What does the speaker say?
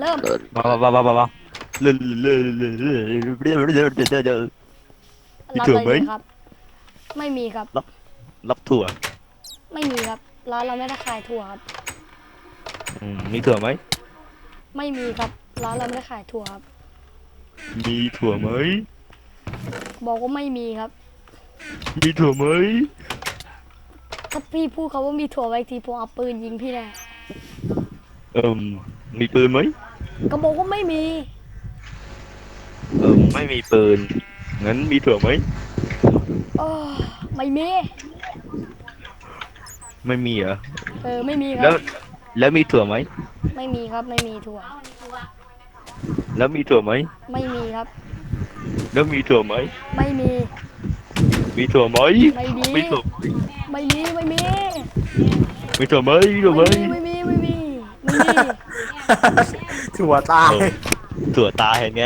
เริ่มมามามามามาเล่นเล่นเล่นเล่นเล่นเล่นเล่นเล่นเล่นมีรับถั่วไหม ครับ ไม่มีครับ รับถั่วไม่มีครับ ร้านเราไม่ได้ขายถั่วครับ อืมมีถั่วไหมไม่มีครับ ร้านเราไม่ได้ขายถั่วครับ มีถั่วไหมบอกว่าไม่มีครับ มีถั่วไหมถ้าพี่พูดคำว่ามีถั่วไว้อีกทีผมเอาปืนยิงพี่แน่ เอิมมีปืนไหมก็บอกว่าไม่มี เอิมไม่มีปืน งั้นมีถั่วไหม เออไม่มี ไม่มีเหรอ เออไม่มีคแล้รัว บ แล้วมีถั่วไหม ไม่มีครับไม่มีถั่วแล้วมีถั่วไหม ไม่มีครับ แล้วมีถั่วไหม ไม่มี มีถั่วไหมไม่มี มีถั่วไม่มีไม่มี มีถั่วไหมมีถั่วไหม ไม่มีไม่มีไม่มีไม่มี ถั่วตาย ถั่วตายเห็นไง